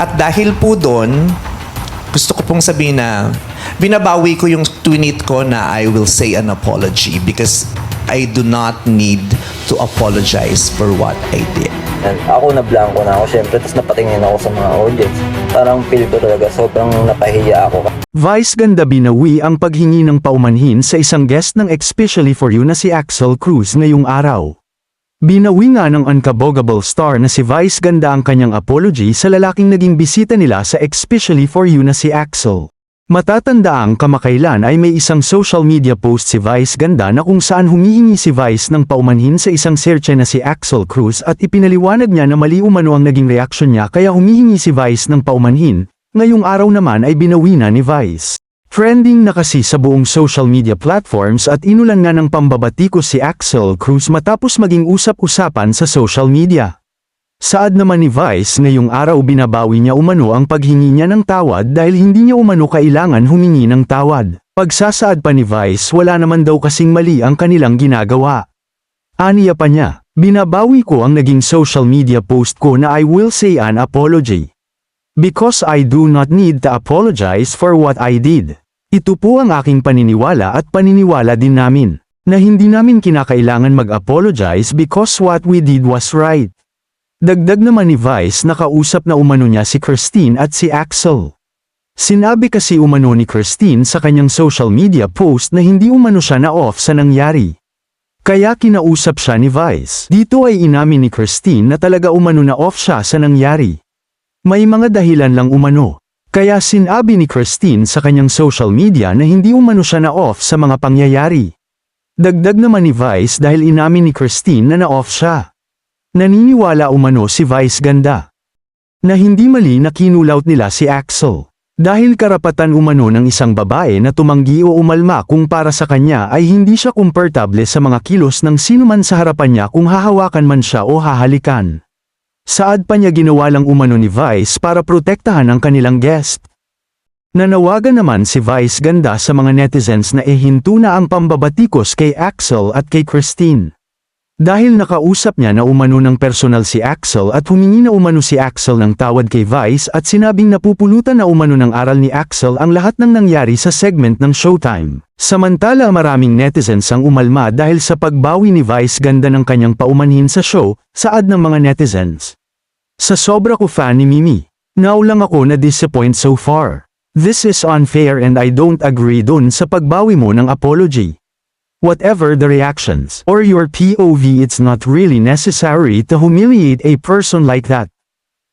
At dahil po doon, gusto ko pong sabihin na binabawi ko yung tweet ko na I will say an apology because I do not need to apologize for what I did. And ako na blanco na ako syempre, tapos napatingin ako sa mga audience. Parang feel ko talaga, sobrang napahiya ako. Vice ganda binawi ang paghingi ng paumanhin sa isang guest ng Especially For You na si Axel Cruz ngayong araw. Binawi nga ng unkabogable star na si Vice ganda ang kanyang apology sa lalaking naging bisita nila sa Especially For You na si Axel. Matatanda ang kamakailan ay may isang social media post si Vice ganda na kung saan humihingi si Vice ng paumanhin sa isang searcher na si Axel Cruz at ipinaliwanag niya na mali umano ang naging reaksyon niya kaya humihingi si Vice ng paumanhin, ngayong araw naman ay binawi na ni Vice. Trending na kasi sa buong social media platforms at inulan nga ng pambabatikos si Axel Cruz matapos maging usap-usapan sa social media. Saad naman ni Vice ngayong araw binabawi niya umano ang paghingi niya ng tawad dahil hindi niya umano kailangan humingi ng tawad. Pagsasaad pa ni Vice wala naman daw kasing mali ang kanilang ginagawa. Aniya pa niya, binabawi ko ang naging social media post ko na I will say an apology. Because I do not need to apologize for what I did. Ito po ang aking paniniwala at paniniwala din namin, na hindi namin kinakailangan mag-apologize because what we did was right. Dagdag naman ni Vice na kausap na umano niya si Christine at si Axel. Sinabi kasi umano ni Christine sa kanyang social media post na hindi umano siya na off sa nangyari. Kaya kinausap siya ni Vice. Dito ay inamin ni Christine na talaga umano na off siya sa nangyari. May mga dahilan lang umano. Kaya sinabi ni Christine sa kanyang social media na hindi umano siya na off sa mga pangyayari. Dagdag naman ni Vice dahil inamin ni Christine na na-off siya. Naniniwala umano si Vice Ganda. Na hindi mali na kinulaut nila si Axel. Dahil karapatan umano ng isang babae na tumanggi o umalma kung para sa kanya ay hindi siya komportable sa mga kilos ng sinuman sa harapan niya kung hahawakan man siya o hahalikan. Saad pa niya ginawa lang umano ni Vice para protektahan ang kanilang guest. Nanawagan naman si Vice Ganda sa mga netizens na ihinto na ang pambabatikos kay Axel at kay Christine. Dahil nakausap niya na umano ng personal si Axel at humingi na umano si Axel ng tawad kay Vice at sinabing napupulutan na umano ng aral ni Axel ang lahat ng nangyari sa segment ng Showtime. Samantala maraming netizens ang umalma dahil sa pagbawi ni Vice ganda ng kanyang paumanhin sa show, saad ng mga netizens. Sa sobra ko fan ni Mimi, now lang ako na disappoint so far. This is unfair and I don't agree dun sa pagbawi mo ng apology. Whatever the reactions or your POV it's not really necessary to humiliate a person like that.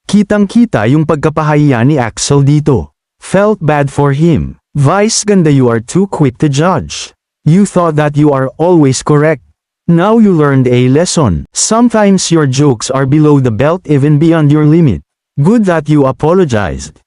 Kitang-kita yung pagkapahayiya ni Axel dito. Felt bad for him. Vice ganda you are too quick to judge. You thought that you are always correct. Now you learned a lesson. Sometimes your jokes are below the belt even beyond your limit. Good that you apologized.